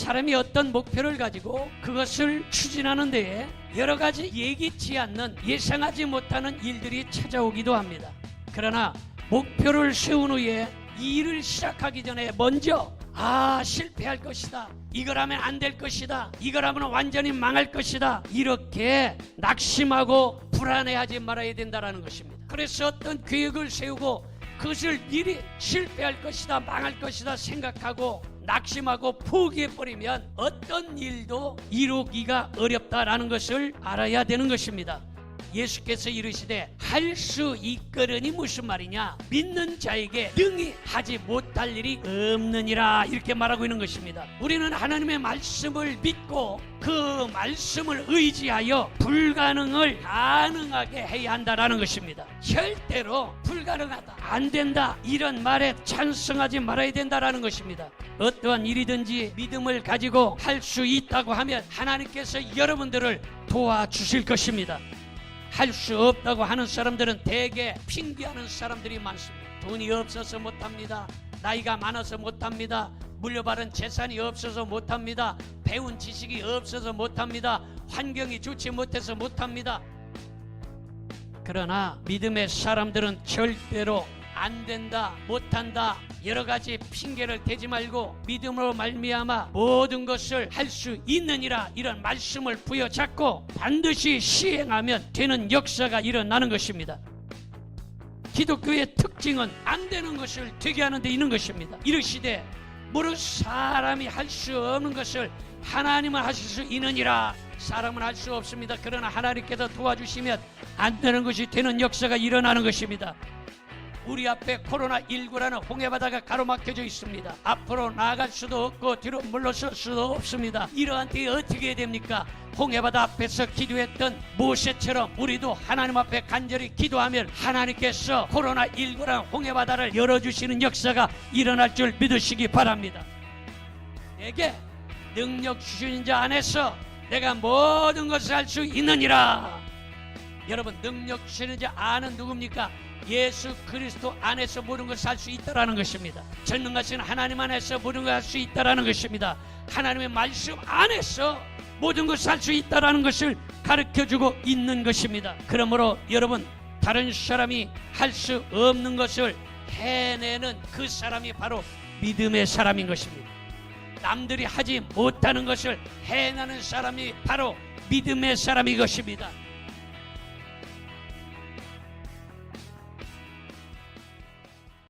사람이 어떤 목표를 가지고 그것을 추진하는 데에 여러 가지 예기치 않는 예상하지 못하는 일들이 찾아오기도 합니다. 그러나 목표를 세운 후에 이 일을 시작하기 전에 먼저 아 실패할 것이다. 이거라면 안 될 것이다. 이거라면 완전히 망할 것이다. 이렇게 낙심하고 불안해하지 말아야 된다라는 것입니다. 그래서 어떤 계획을 세우고 그것을 미리 실패할 것이다 망할 것이다 생각하고 낙심하고 포기해버리면 어떤 일도 이루기가 어렵다라는 것을 알아야 되는 것입니다 예수께서 이르시되 할 수 있거르니 무슨 말이냐? 믿는 자에게 능히 하지 못할 일이 없느니라. 이렇게 말하고 있는 것입니다. 우리는 하나님의 말씀을 믿고 그 말씀을 의지하여 불가능을 가능하게 해야 한다라는 것입니다. 절대로 불가능하다 안 된다 이런 말에 찬성하지 말아야 된다라는 것입니다. 어떠한 일이든지 믿음을 가지고 할 수 있다고 하면 하나님께서 여러분들을 도와주실 것입니다 할 수 없다고 하는 사람들은 대개 핑계하는 사람들이 많습니다. 돈이 없어서 못합니다. 나이가 많아서 못합니다. 물려받은 재산이 없어서 못합니다. 배운 지식이 없어서 못합니다. 환경이 좋지 못해서 못합니다. 그러나 믿음의 사람들은 절대로 안 된다, 못한다, 여러 가지 핑계를 대지 말고 믿음으로 말미암아 모든 것을 할 수 있느니라 이런 말씀을 부여잡고 반드시 시행하면 되는 역사가 일어나는 것입니다. 기독교의 특징은 안 되는 것을 되게 하는 데 있는 것입니다. 이르시되 무릇 사람이 할 수 없는 것을 하나님은 하실 수 있느니라 사람은 할 수 없습니다. 그러나 하나님께서 도와주시면 안 되는 것이 되는 역사가 일어나는 것입니다. 우리 앞에 코로나19라는 홍해바다가 가로막혀져 있습니다. 앞으로 나아갈 수도 없고 뒤로 물러설 수도 없습니다. 이러한 때에 어떻게 해야 됩니까? 홍해바다 앞에서 기도했던 모세처럼 우리도 하나님 앞에 간절히 기도하면 하나님께서 코로나19라는 홍해바다를 열어주시는 역사가 일어날 줄 믿으시기 바랍니다. 내게 능력 주신 자 안에서 내가 모든 것을 할 수 있느니라. 여러분 능력 주시는 자 아는 누굽니까? 예수 그리스도 안에서 모든 것을 할수 있다라는 것입니다. 전능하신 하나님 안에서 모든 것을 할수 있다라는 것입니다. 하나님의 말씀 안에서 모든 것을 할수 있다라는 것을 가르쳐 주고 있는 것입니다. 그러므로 여러분 다른 사람이 할 수 없는 것을 해내는 그 사람이 바로 믿음의 사람인 것입니다. 남들이 하지 못하는 것을 해내는 사람이 바로 믿음의 사람이 것입니다.